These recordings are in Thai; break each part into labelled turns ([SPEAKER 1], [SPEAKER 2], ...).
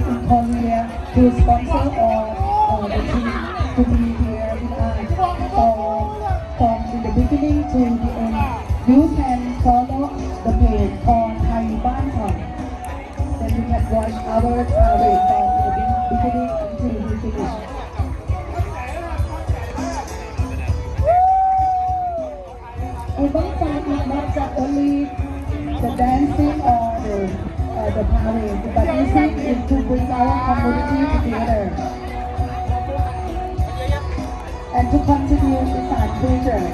[SPEAKER 1] members in Korea to sponsor or uh, the team to be here with us. So from the beginning to the end, you can follow the page on Thai Ban Thon. Then you can watch our parade from the beginning until we finish. Urban Fun is not just only the dancing or the, uh, the parade, but music is to bring our community together and to continue the art culture.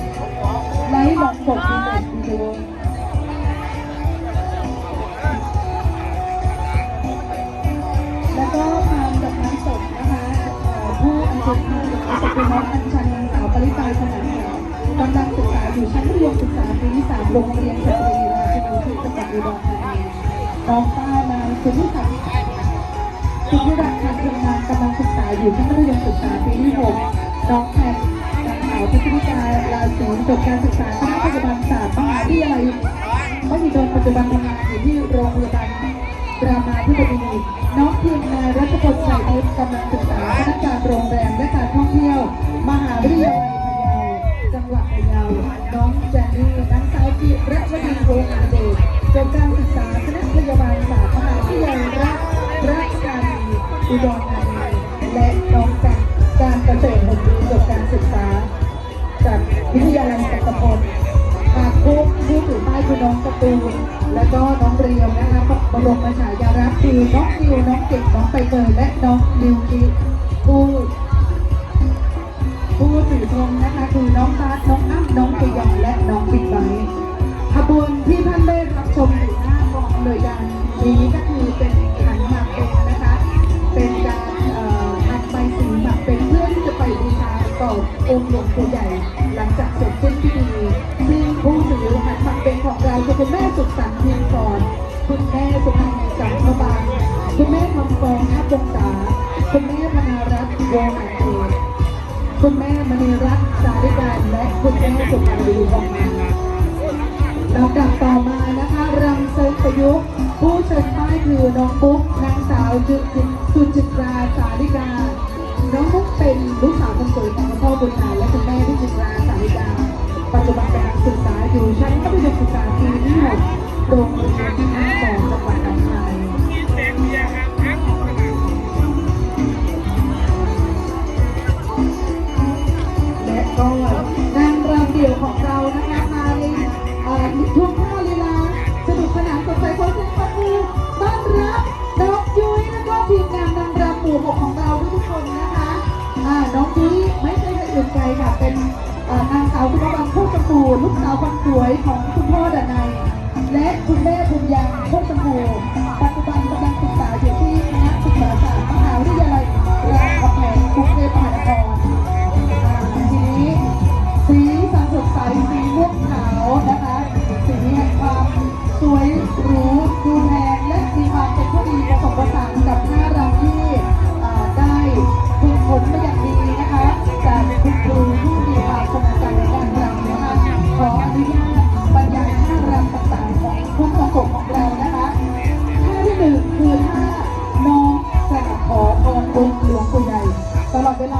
[SPEAKER 1] ไลฟ์ลองกดดูหน่อยวิดีโอแล้วก็ทางจากน้ำสดนะคะผู้อัญเชิญผู้อัญเชิญน้องอัญชันนางสาวปริตาสนามแก้วกำลังศึกษาอยู่ชั้นมัธยมศึกษาปีที่สามโรงเรียนสตรีราชบุรีจังหวัดอุดรธานี น้องป้านางสุนิสันสุนิรักษ์ทางทำงานกำลังศึกษาอยู่ชั้นมัธยมศึกษาปีที่หกน้องแพทนางสาวพิจิตราลาศีจบการศึกษาคณะพยาบาลศาสตร์มหาวิทยาลัยมหิดลปัจจุบันทำงานอยู่ที่โรงพยาบาลรามาธิบดีน้องเพียงนายรัชพลชัย ขบวนที่ท่านได้รับชมอยู่หน้ากองเลยการนี้ก็คือเป็นขันหมากเป็นนะคะ เป็นการเอ่อทำใบสีหมากเป็นเพื่อที่จะไปบูชาต่อองค์หลวงปู่ใหญ่ หลังจากเสร็จสิ้นพิธีซึ่งผู้ถือขันหมากเป็นของเราคือคุณแม่สุขสันต์เพียงพรคุณแม่สุภานีสังขบาลคุณแม่ทำฟองทับงศาคุณแม่พนารัตน์วงศ์อันเดชคุณแม่มณีรัตน์สาริการและคุณแม่สุภาวีทองมา ลำดับต่อมานะคะรำเซิงประยุกต์ผู้เชิญป้ายคือน้องปุ๊กนางสาวจุจิสุจิตราสาริกา น้องปุ๊กเป็นลูกสาวคนสวยของคุณพ่อบุญนาและคุณแม่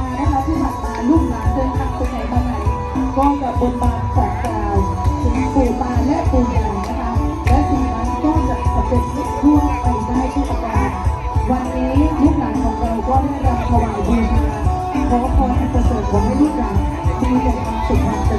[SPEAKER 1] านะคะที่ผ่านมาลูกหลานเดินทางไปไหนมาไหนก็จะบนบานสากกล่าวถึงปู่ตาและปู่ยายนะคะ และสิ่งนั้นก็จะสำเร็จรุ่งไปได้ทุกประการวันนี้ลูกหลานของเราก็ได้รับถวายบูชาขอพรให้ประเสริฐขอให้ลูกหลานมีแต่ความสุขความเจ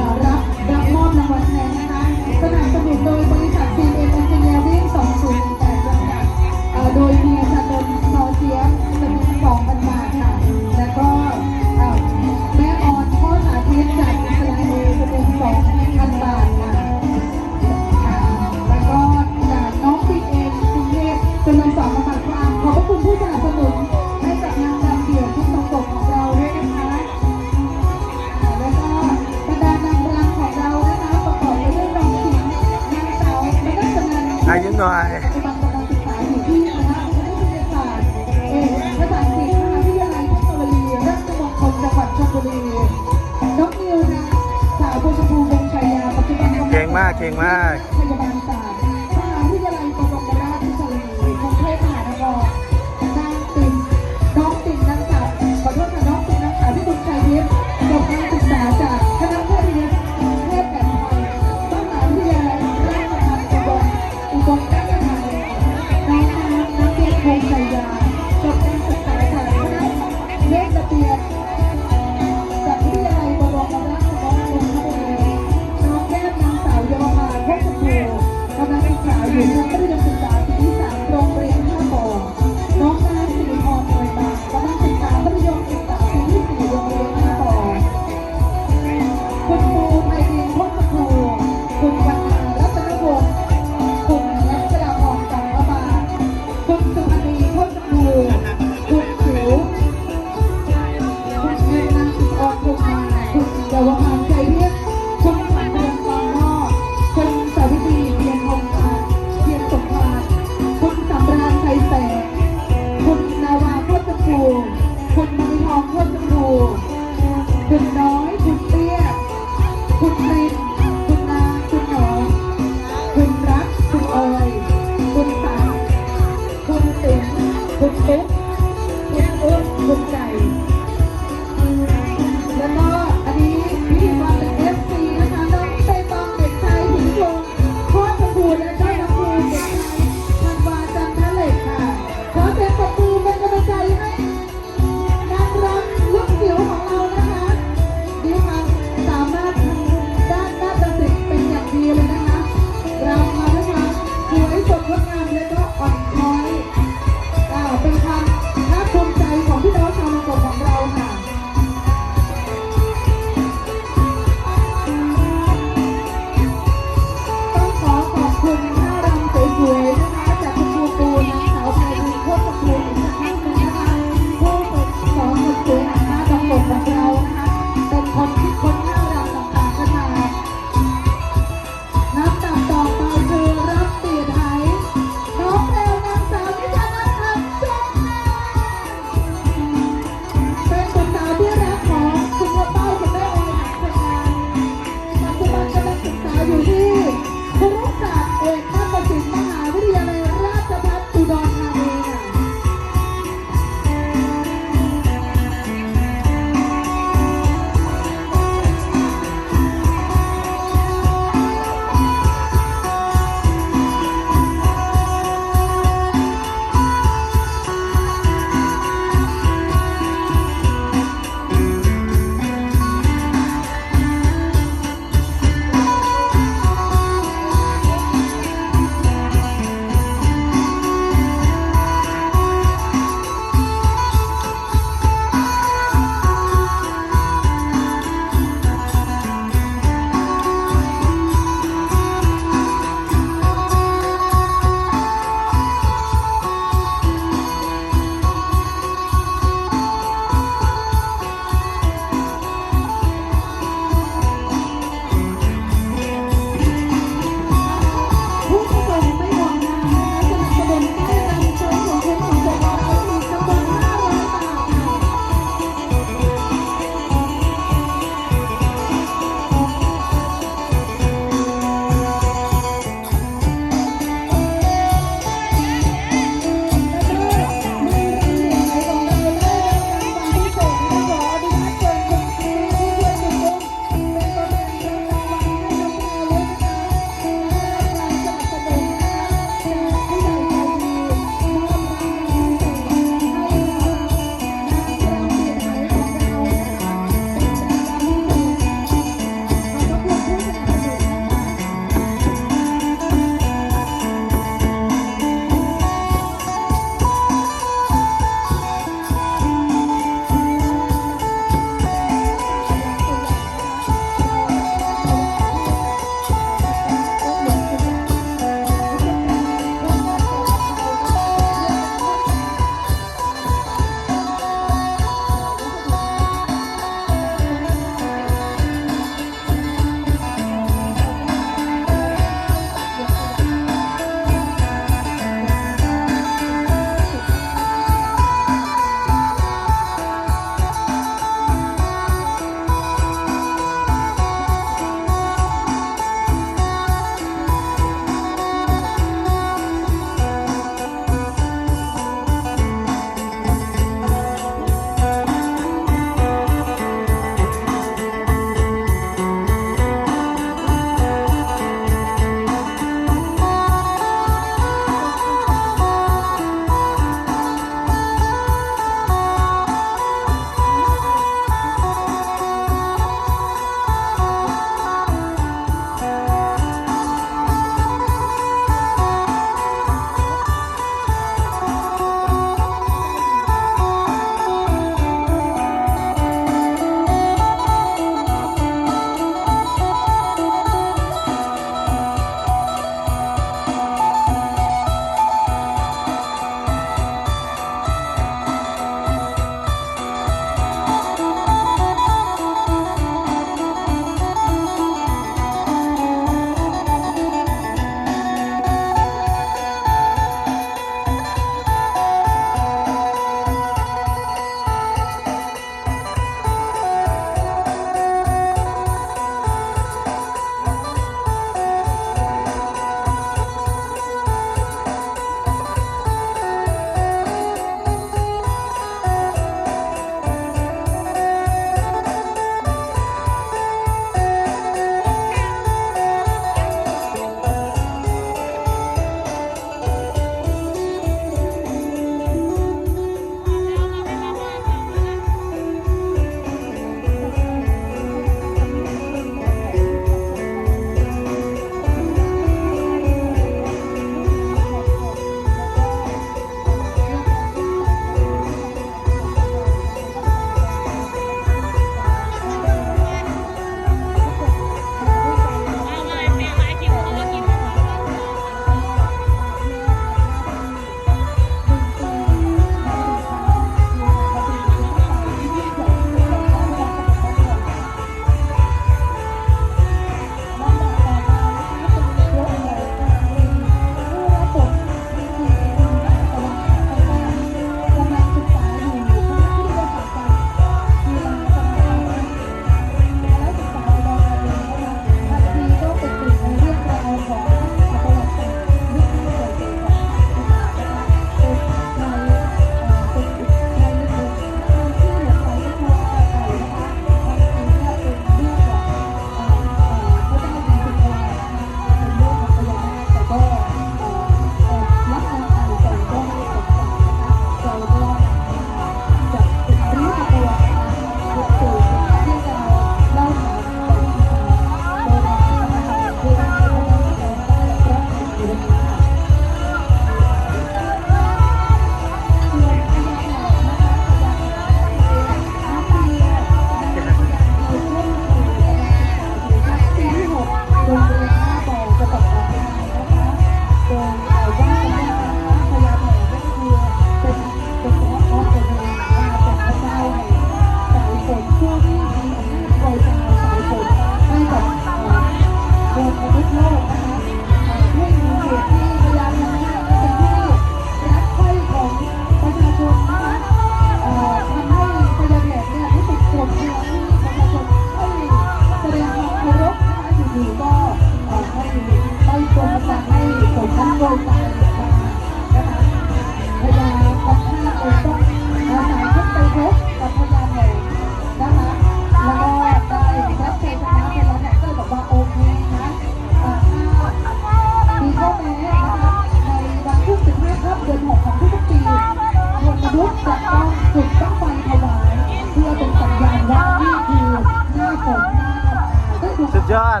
[SPEAKER 1] ยอด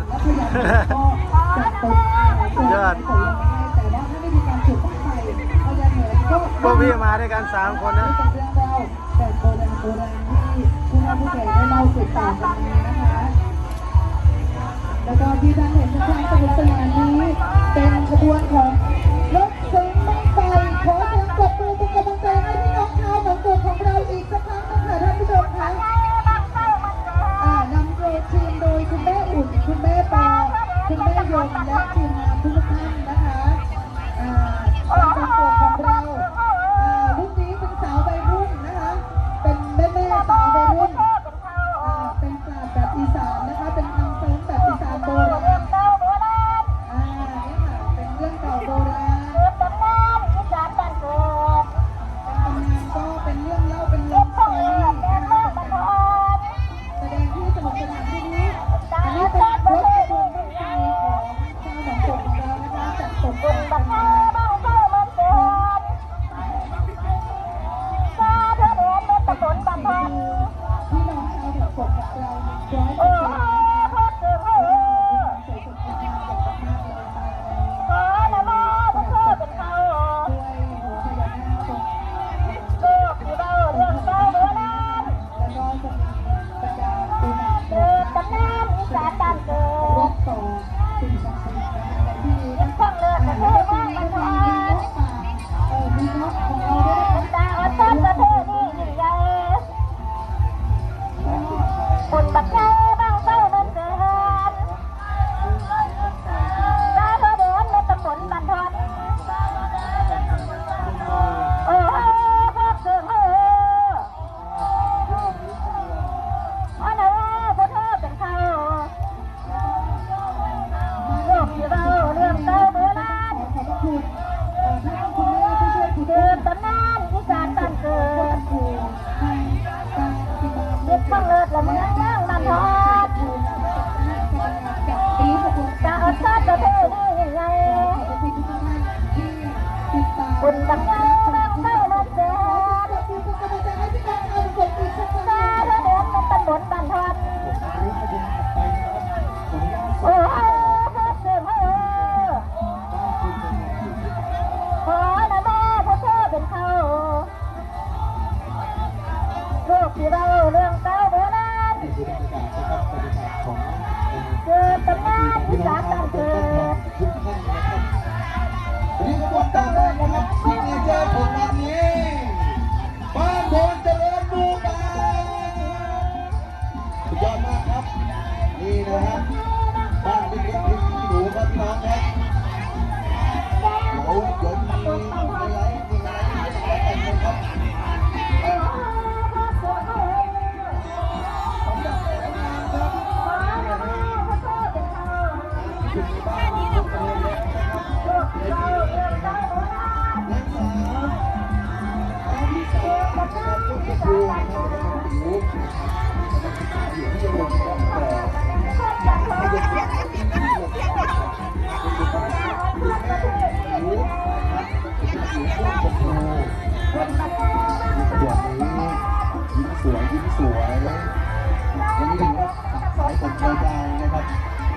[SPEAKER 1] ยอด พวกพี่มาด้วยกันสามคนนะแต่โบราณโบราณที่ผู้น่าผู้ใหญ่ได้เล่าสืบต่อกันมานะคะ แล้วก็ที่ท่านเห็นความสนุกสนานนี้เป็นขบวนของรถเซ็งไม่ไปขอเสียงปรบมือเป็นกำลังใจให้พี่น้องชาวหนองโกของเราอีกสักครั้งนะคะท่านผู้ชมคะ
[SPEAKER 2] Gracias.